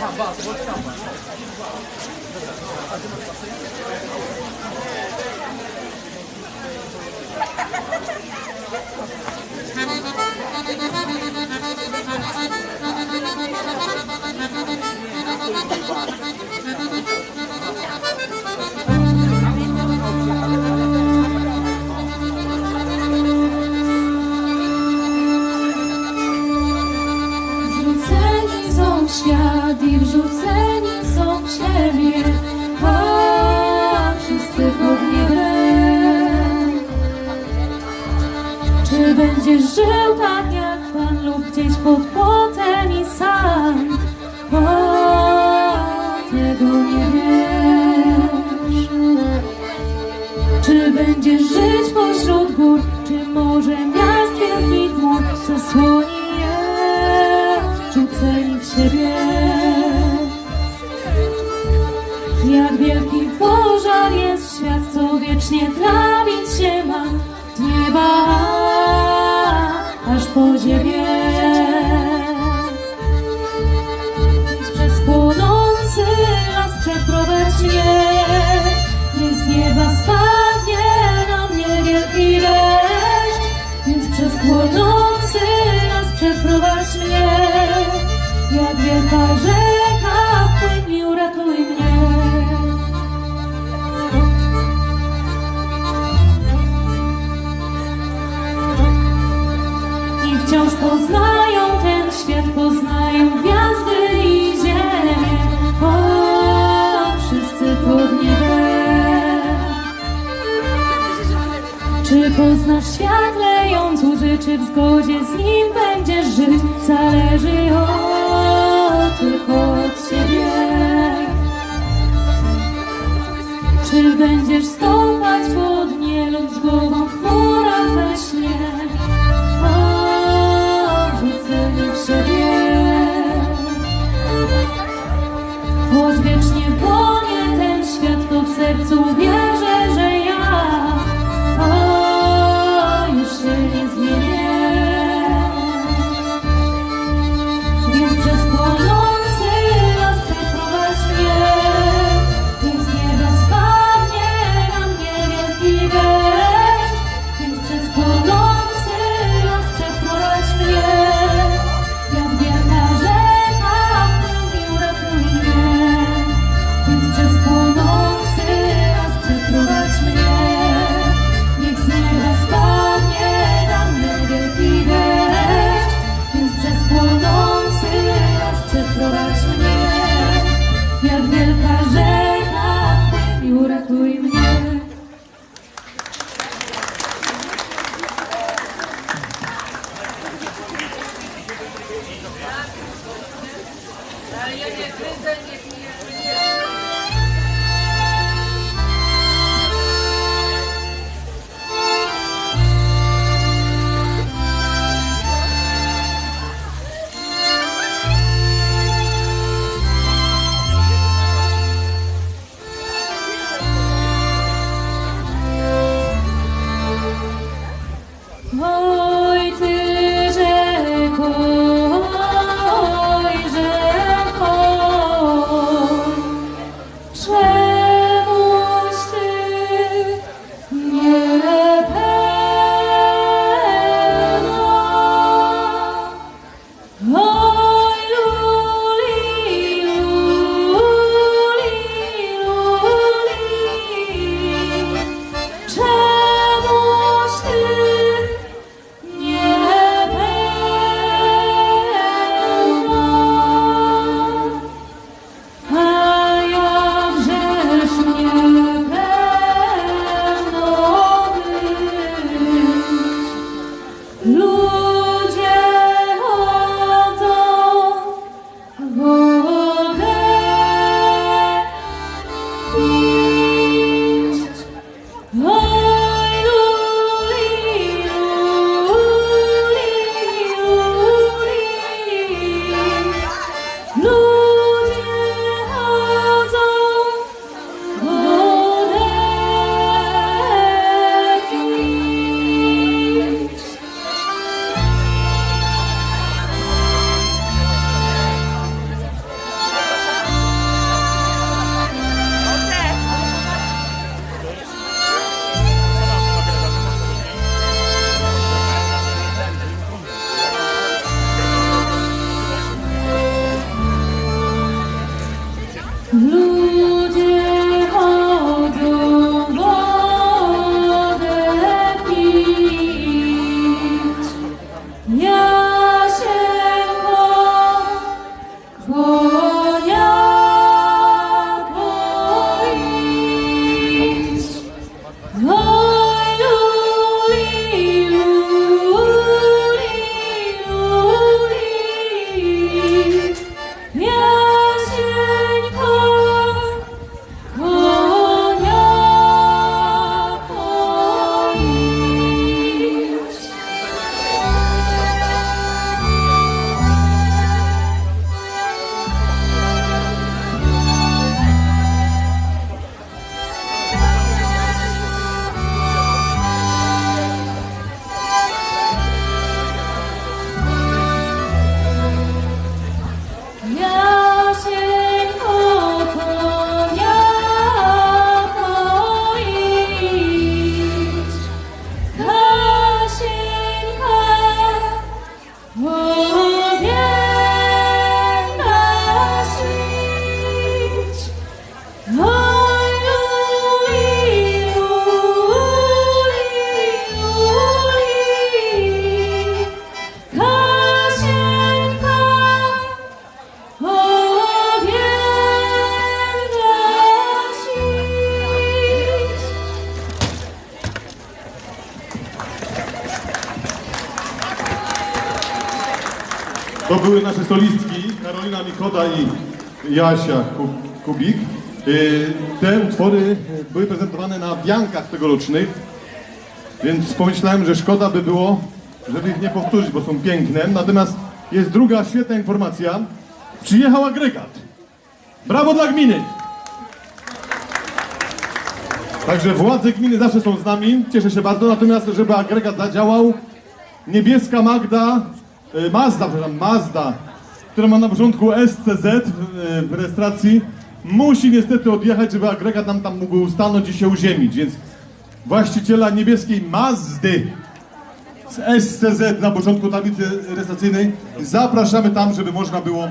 Ha, świat i wrzuceni są w siebie, a wszyscy pogniewę. Czy będziesz żył tak podziemie. Przez płonący las przeprowadź mnie Niech z nieba spadnie na mnie wielki deszcz. Więc przez płonący las przeprowadź mnie Jak wielka rzecz wciąż poznają ten świat, poznają gwiazdy i ziemię. O, wszyscy pod niebem. Czy poznasz świat lejąc czy w zgodzie z nim będziesz żyć? Zależy od tylko od siebie. Czy będziesz stąd? Były nasze solistki, Karolina Mikoda i Jasia Ku- Kubik. Y, Te utwory były prezentowane na wiankach tegorocznych, więc pomyślałem, że szkoda by było, żeby ich nie powtórzyć, bo są piękne. Natomiast jest druga świetna informacja. Przyjechał agregat. Brawo dla gminy! Także władze gminy zawsze są z nami, cieszę się bardzo, natomiast żeby agregat zadziałał, niebieska Magda, e, Mazda, przepraszam, Mazda, która ma na początku SCZ w, e, w rejestracji, musi niestety odjechać, żeby agregat nam tam mógł stanąć i się uziemić, więc właściciela niebieskiej Mazdy z SCZ na początku tablicy rejestracyjnej zapraszamy tam, żeby można było